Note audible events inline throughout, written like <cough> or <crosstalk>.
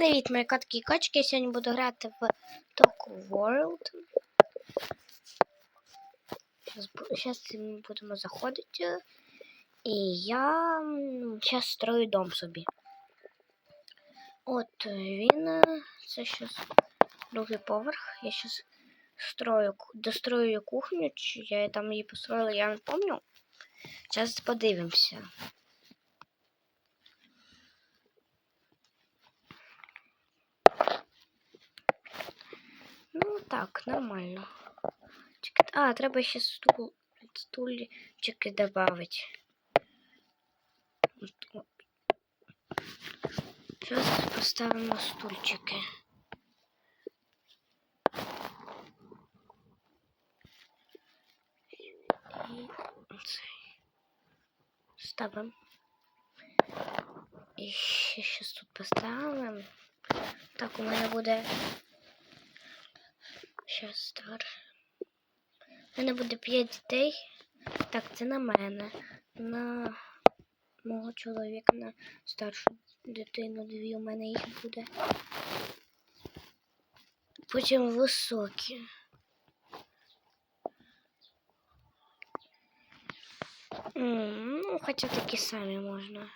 привіт, мої котки і качки. Я сьогодні буду грати в Talk World. Зараз ми будемо заходити. І я зараз строю дом собі. От він. е, Це зараз другий поверх. Я зараз строю, дострою кухню. Чи я там її построила, я не пам'ятаю. Зараз подивимося. Ну так, нормально. А, треба ще стул, стульчики добавить. Зараз поставимо стульчики. І цей. Ставимо. І ще щось тут поставимо. Так, у мене буде Щас так. У мене буде 5 дітей. Так, це на мене. На мого чоловіка, на старшу дитину. Дві у мене їх буде. Потім високі. Ну, хоча такі самі можна.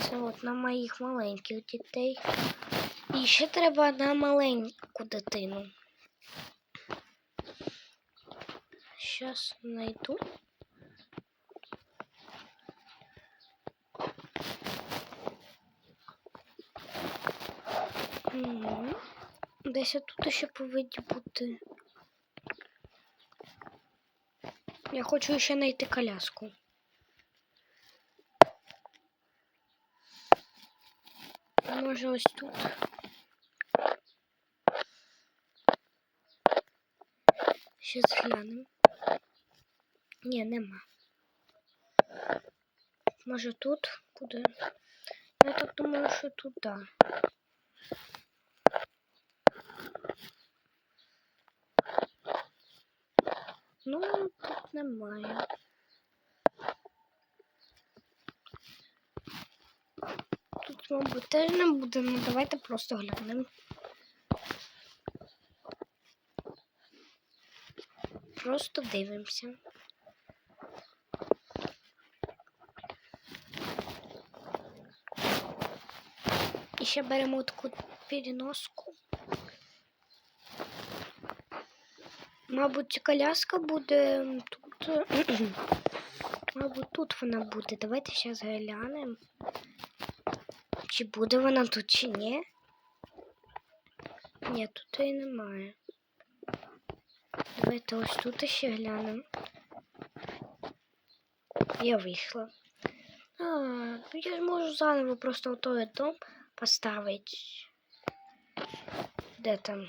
Це от на моїх маленьких дітей. І ще треба на маленьку дитину. Щас знайду. Десь тут ще повинні бути. Я хочу ще знайти коляску. Може ось тут. Ще зглянемо. Ні, нема. Може тут? Куди? Я так думаю, що туди. Ну, тут немає. Тут, мабуть, теж не буде, ну давайте просто глянемо. Просто дивимося. І ще беремо таку переноску. Мабуть, коляска буде тут. <clears throat> Мабуть, тут вона буде. Давайте зараз глянемо. Чи буде вона тут, чи ні? Ні, тут її немає. Давайте ось тут ще глянемо. Я вийшла. А, ну я ж можу заново просто той дом поставити. Де там?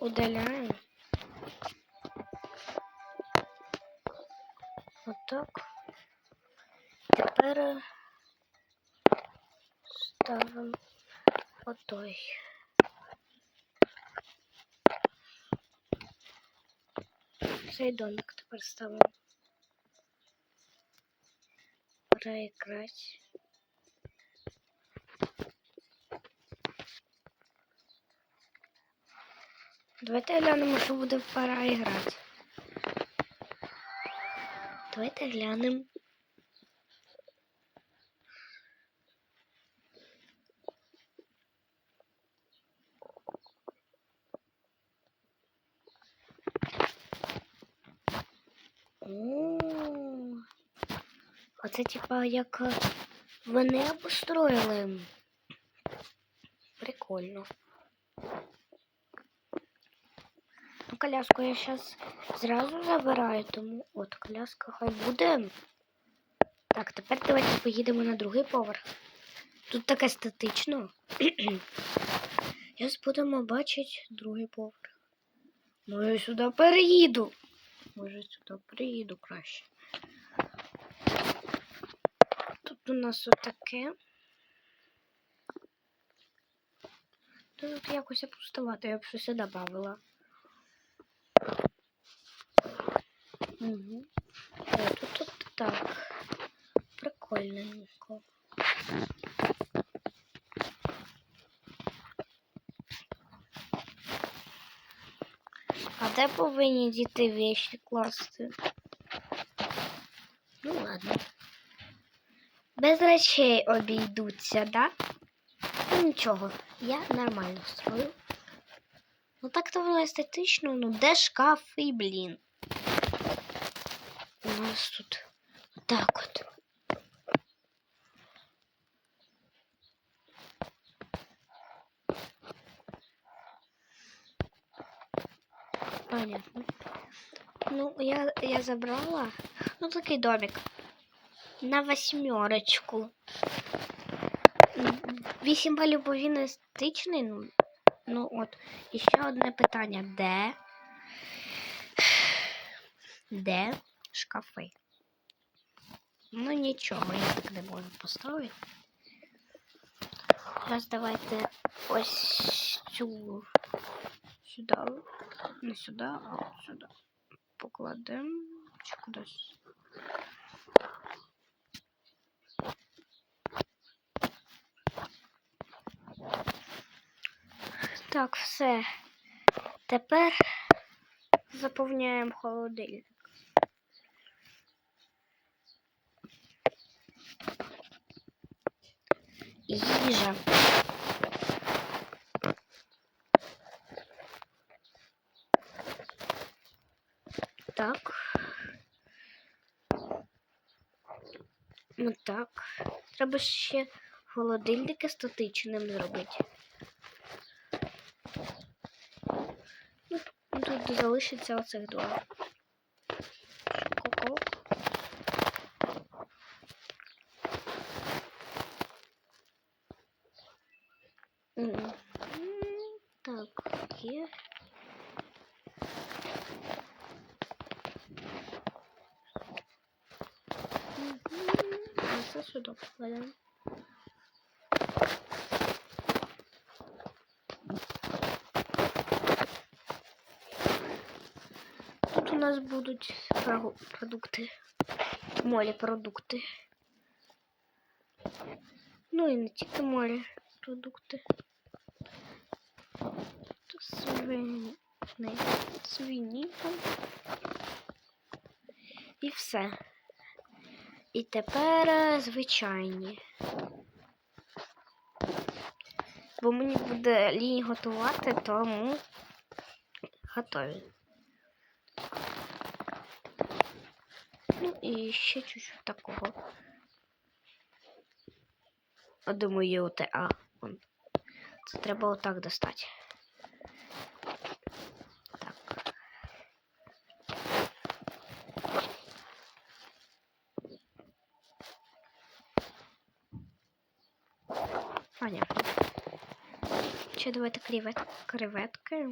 Удаляємо. Отак. Тепер е, ставимо отой. Цей домик тепер ставимо. Проиграть. Давайте глянемо, що буде пора грати. Давайте глянемо. О, Оце типа як е, вони обустроїли. Прикольно. Ну, коляску я зараз зразу забираю, тому от коляска хай буде. Так, тепер давайте поїдемо на другий поверх. Тут таке статично. Зараз <clears throat> будемо бачити другий поверх. Може сюди переїду. Може сюди приїду краще. Тут у нас отаке. Тут якось пустувати, я б щось додавала. Угу. Тут, тут так. Прикольненько. Де повинні діти вещі класти? Ну ладно. Без речей обійдуться, да? Ну нічого, я нормально строю. Ну так то воно естетично, ну де шкафи, блін. У нас тут так от. Понятно. Ну, я, я забрала. Ну, такий домик. На восьмерочку. Вісім балів, бо він естетичний. Ну, ну от. І ще одне питання. Де? Де? Ну нічого, я так не можу поставити. Зараз давайте ось цю сюди. Не сюди, а от сюди. Покладемо чи кудись. Так, все. Тепер заповняємо холодильник. Їжа. Так. Ну так. Треба ще холодильник естетичним зробити. Ну, тут залишиться оцих два. Ко-ко. М, Так, є. Мгм. Це сюди покладемо. Тут у нас будуть про- продукти. Морепродукти. Ну і не тільки морепродукти. Тут свині. Свині. там. І все. І тепер е, звичайні. Бо мені буде лінь готувати, тому готові. Ну і ще чуть-чуть такого. А думаю, є. Вон. Це треба отак достати. Понятно. Ще давайте кревет... креветки.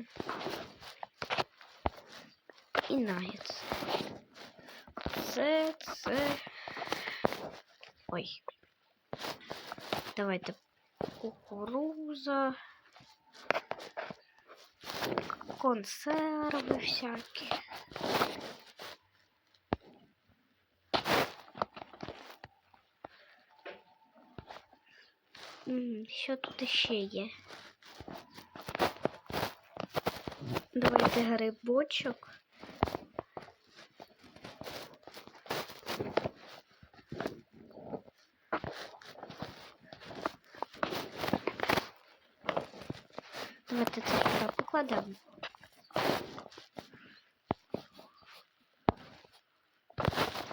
І нагетс. Це, це. Ой. Давайте кукуруза. Консерви всякі. Що тут ще є? Давайте грибочок. Давайте це сюди покладемо.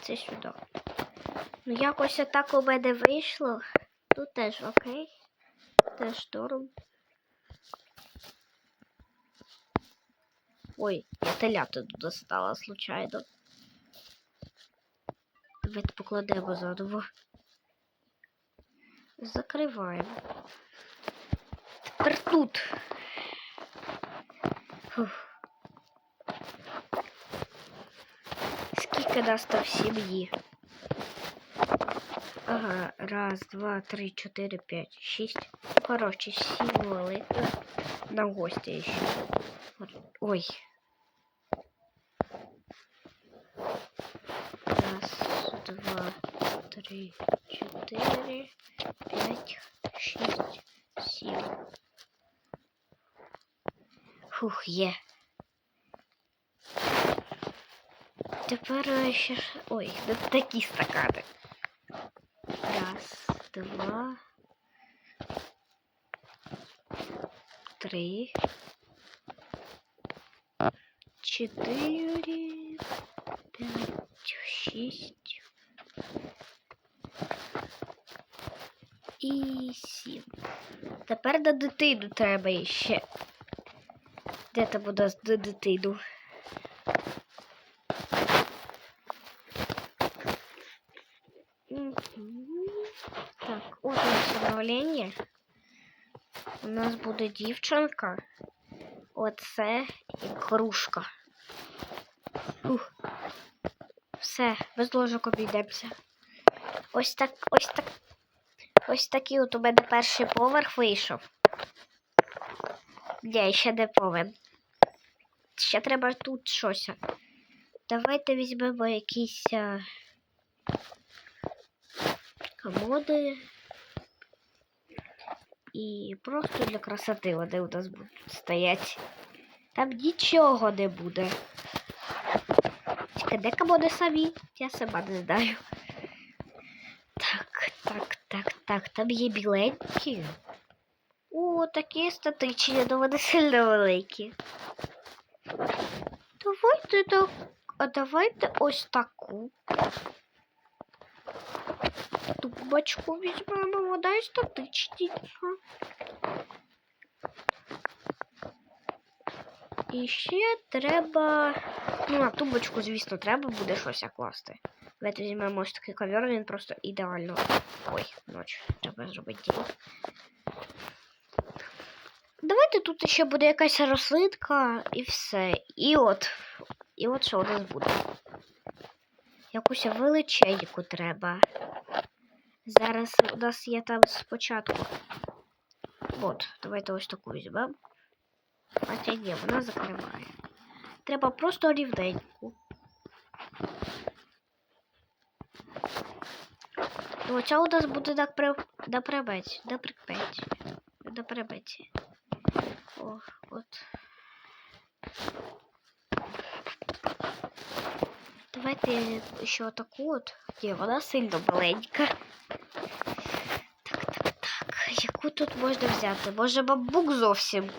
Це сюди. Ну, якось отак у мене вийшло. Тут теж окей. Теж норм. Ой, я теляту достала случайно. Давайте покладемо заново. Закриваємо. Тепер тут. Фух. Скільки нас там сім'ї? Ага, раз, два, три, чотири, п'ять, шість. Коротше, сім великих на гості ще. От- Ой. Раз, два, три, чотири, п'ять, шість, сім. Фух, є. Тепер е, ще ж. Ой, не такі стакани. Два. Три. Чотири. П'ять, шість. І сім. Тепер до дитину треба іще. Де там у нас до дитину? Мгм. Обновлення. У нас буде дівчинка. Оце і кружка. Ух. Все, без ложок обійдемося. Ось так, ось так. Ось такий от у мене перший поверх вийшов. Ні, ще не повен. Ще треба тут щось. Давайте візьмемо якісь а, комоди. І просто для красоти вони у нас будуть стоять. Там нічого не буде. Тільки де комоди самі? Я сама не знаю. Так, так, так, так. Там є біленькі. О, такі статичні, але вони сильно великі. Давайте так. А давайте ось таку. Тумбочку візьмемо, вода і статичніша. І ще треба. Ну, на тумбочку, звісно, треба буде щось класти. Давайте візьмемо ось такий ковер, він просто ідеально. Ой, ноч, треба зробити діло. Давайте тут ще буде якась рослинка і все. І от. І от що у нас буде. Якусь величеньку треба. Зараз у нас є там спочатку. От, давайте ось таку візьмемо. Хоча ні, вона закриває. Треба просто рівненьку. І оця у нас буде на при... на прибеті. На прикметі. Прибеті. О, от. Давайте ще таку от. Ні, вона сильно маленька. Так, так, так. Яку тут можна взяти? Може бамбук зовсім?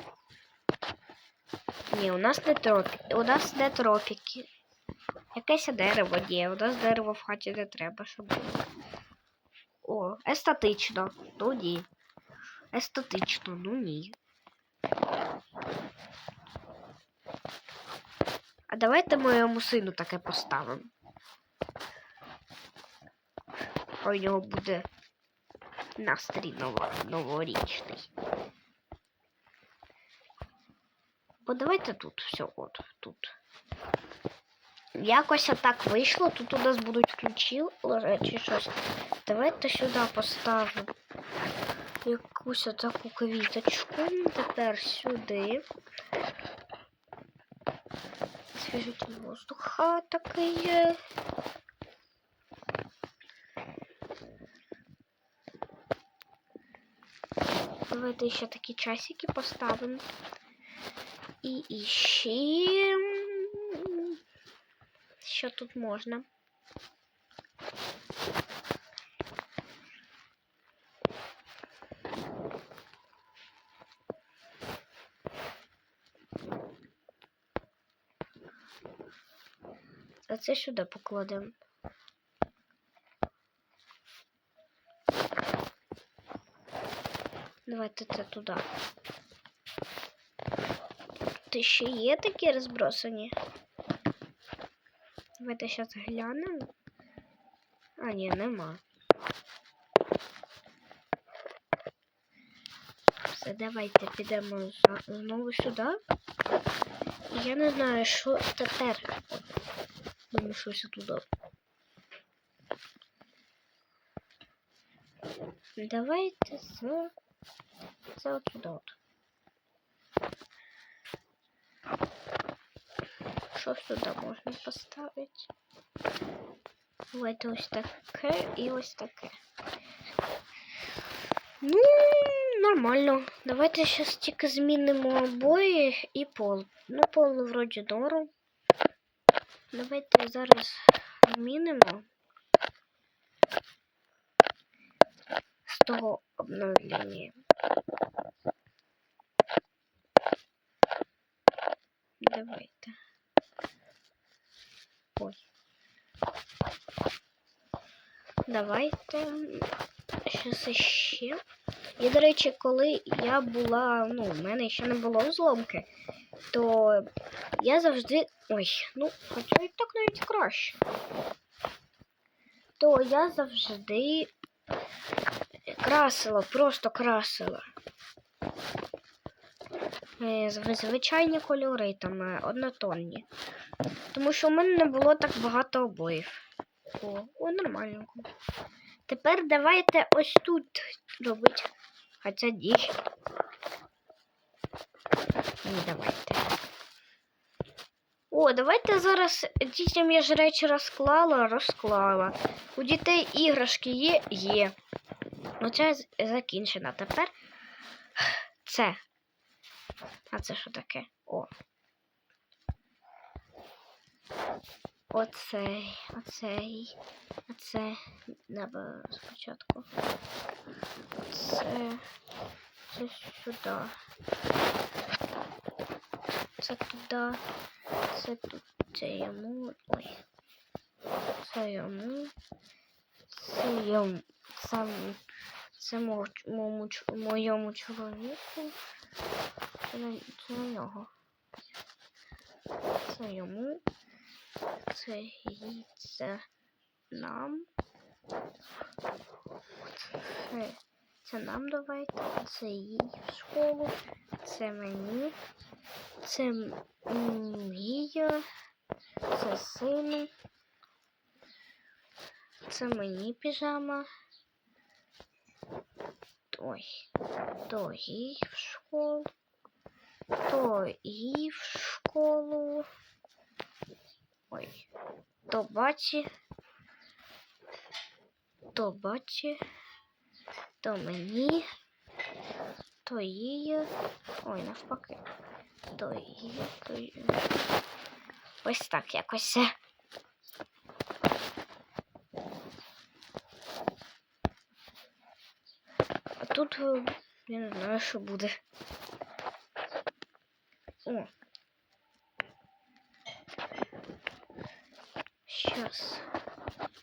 Ні, у нас не тропіки. У нас не тропіки. Якесь дерево, ні, у нас дерево в хаті не треба, щоб було. О, естетично. Ну ні. Естетично, ну ні. А давайте моєму сину таке поставимо. У нього буде настрій ново, новорічний. Бо давайте тут все от тут. Якось так вийшло. Тут у нас будуть ключі чи щось. Давайте сюди поставимо якусь таку квіточку. Тепер сюди. Свіжитель воздуха такий. Давайте ще такі часики поставимо. І іще. Що тут можна? А це сюди покладемо. Давайте це туди. Ти ще є такі розбросані? Давайте зараз глянемо. А, ні, нема. Все, давайте підемо знову сюди. Я не знаю, що тепер. Думаю, щось туди. Давайте за... за от сюди от. Що сюди можна поставити? Ось таке і ось таке. Ну, нормально. Давайте зараз тільки змінимо обої і пол. Ну, пол вроді норм. Давайте зараз змінимо з того обновлення. Давайте. Ой. Давайте. Щас іще. І, до речі, коли я була, ну, в мене ще не було взломки, то я завжди. Ой, ну, хоча і так навіть краще. То я завжди красила, просто красила. Е, зв- Звичайні кольори, там е, однотонні. Тому що в мене не було так багато обоїв. О, о, нормально. Тепер давайте ось тут робити. Хоча діч. Ні, давайте. О, давайте зараз дітям я ж речі розклала, розклала. У дітей іграшки є, є. Оце закінчено. Тепер це. А це що таке? О. Оцей, оцей, оце. Треба спочатку. Це. Це сюди. Це туди. Це тут. Це йому. Ой. Це йому. Це йому. Це ч- моєму чоловіку. Це на, це на нього. Це йому. Це їй, це нам. Це, нам давайте. Це їй в школу. Це мені. Це м- Мія. Це сину. Це мені піжама. Ой. То їй в школу. То їй в школу. Ой. То бачі. То бачі. То мені. То її. Ой, навпаки. То її, то її. Ось так якось. тут е, я не знаю, що буде. О. Щас.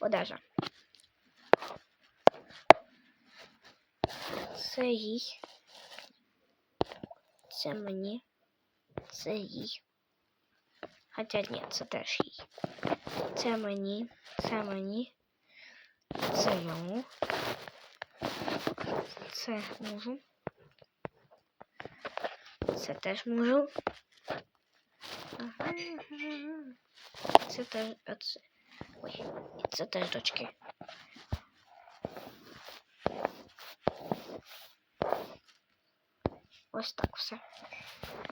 Одежа. Це їй. Це мені. Це їй. Хоча ні, це теж їй. Це мені. Це мені. Це йому. Це мужу. Це теж мужу. Ага. Це теж. а Це... Ой, це теж дочки. Ось так все.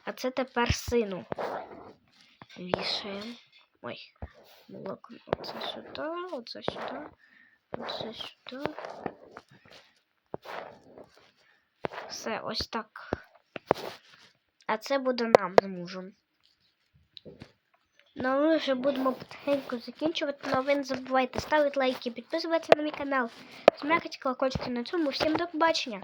А це тепер сину. Вішаємо. Ой, молоко. Оце сюди, оце сюди, оце сюди. Все, ось так. А це буде нам з мужем. Ну, а ми вже будемо потихеньку закінчувати. Ну, ви не забувайте ставити лайки, підписуватися на мій канал, смякати колокольчики на цьому. Всім до побачення!